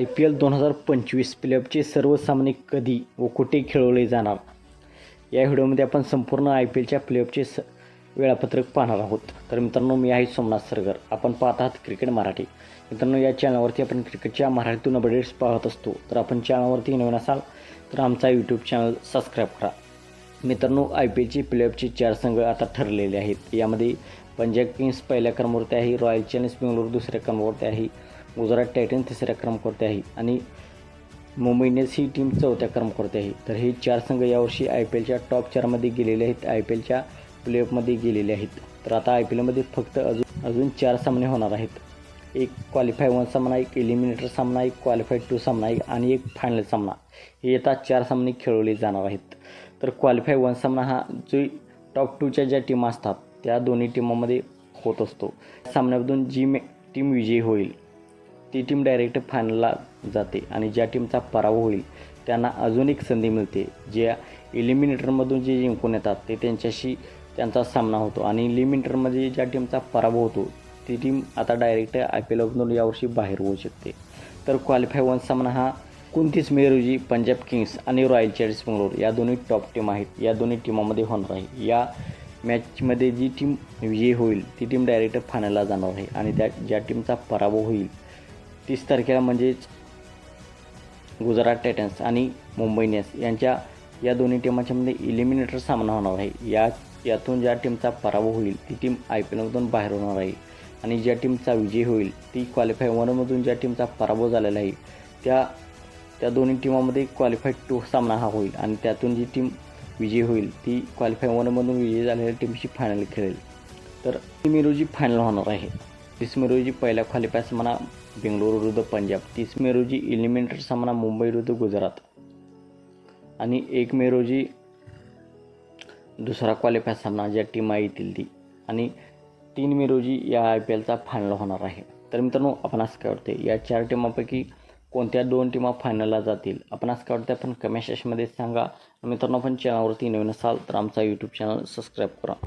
I P L दोन हजार पंचवीस प्लेअपचे सर्व सामने कधी व कुठे खेळवले जाणार? या व्हिडिओमध्ये आपण संपूर्ण आय पी एलच्या प्लेअपचे स वेळापत्रक पाहणार आहोत. तर मित्रांनो मी आहे सोमनाथ सरगर. आपण पाहत आहात क्रिकेट मराठी. मित्रांनो या चॅनलवरती आपण क्रिकेटच्या मराठीतून अपडेट्स पाहत असतो. तर आपण चॅनलवरती नवीन असाल तर आमचा यूट्यूब चॅनल सबस्क्राईब करा. मित्रांनो आय पी एलचे प्लेअपचे चार संघ आता ठरलेले आहेत. यामध्ये पंजाब किंग्स पहिल्या क्रमावरती आहे रॉयल चॅलेंज बेंगलोर दुसऱ्या क्रमावरती आहे गुजरात टायटन्स तिसऱ्या क्रमांकावरती आहे आणि मुंबई इंडियन्स ही टीम चौथ्या क्रमांकावरती आहे तर हे चार संघ यावर्षी आय पी एलच्या टॉप चारमध्ये गेलेले आहेत आय पी एलच्या प्लेऑफमध्ये गेलेले आहेत. तर आता आय पी एलमध्ये फक्त अजून अजून चार सामने होणार आहेत. एक क्वालिफाय वन सामना एक एलिमिनेटर सामना एक क्वालिफाय टू सामना एक आणि एक फायनल सामना. हे येतात चार सामने खेळवले जाणार आहेत. तर क्वालिफाय वन सामना हा जो टॉप टूच्या ज्या टीम असतात त्या दोन्ही टीमामध्ये होत असतो. सामन्यामधून जी मे टीम विजयी होईल ती टीम डायरेक्ट फायनलला जाते आणि ज्या टीमचा पराभव होईल त्यांना अजून एक संधी मिळते. ज्या एलिमिनेटरमधून जे जिंकून येतात ते त्यांच्याशी त्यांचा सामना होतो. आणि एलिमिनेटरमध्ये ज्या टीमचा पराभव होतो ती टीम आता डायरेक्ट आय पी एलमधून यावर्षी बाहेर होऊ शकते. तर क्वालिफाय वन सामना हा कोणतीच मे रोजी पंजाब किंग्स आणि रॉयल चॅलेंजर्स बंगलोर या दोन्ही टॉप टीम आहेत. या दोन्ही टीमामध्ये होणार आहे. या मॅचमध्ये जी टीम विजयी होईल ती टीम डायरेक्ट फायनलला जाणार आहे. आणि त्या ज्या टीमचा पराभव होईल तीस तारखेला म्हणजेच गुजरात टायटन्स आणि मुंबई इंडियन्स यांच्या या दोन्ही टीमाच्यामध्ये इलिमिनेटर सामना होणार आहे. या यातून ज्या टीमचा पराभव होईल ती टीम आय पी एलमधून बाहेर होणार आहे. आणि ज्या टीमचा विजय होईल ती क्वालिफाय वनमधून ज्या टीमचा पराभव झालेला आहे त्या त्या दोन्ही टीमामध्ये क्वालिफाय टू सामना हा होईल. आणि त्यातून जी टीम विजयी होईल ती क्वालिफाय वनमधून विजयी झालेल्या टीमशी फायनल खेळेल. तर ती मे रोजी फायनल होणार आहे. तीस मे रोजी पहिला क्वालिफाय सामना बेंगलोर विरुद्ध पंजाब. तीस मे रोजी इलिमिनेटर सामना मुंबई विरुद्ध गुजरात. आणि एक मे रोजी दुसरा क्वालिफाय सामना ज्या टीमा येतील ती. आणि तीन मे रोजी या आय पी एलचा फायनल होणार आहे. तर मित्रांनो आपणास काय वाटते या चार टीमापैकी कोणत्या दोन टीमा फायनलला जातील? आपणास काय वाटते आपण कमेंट सेक्शनमध्ये सांगा. मित्रांनो आपण चॅनलवरती नवीन असाल तर आमचा यूट्यूब चॅनल सबस्क्राईब करा.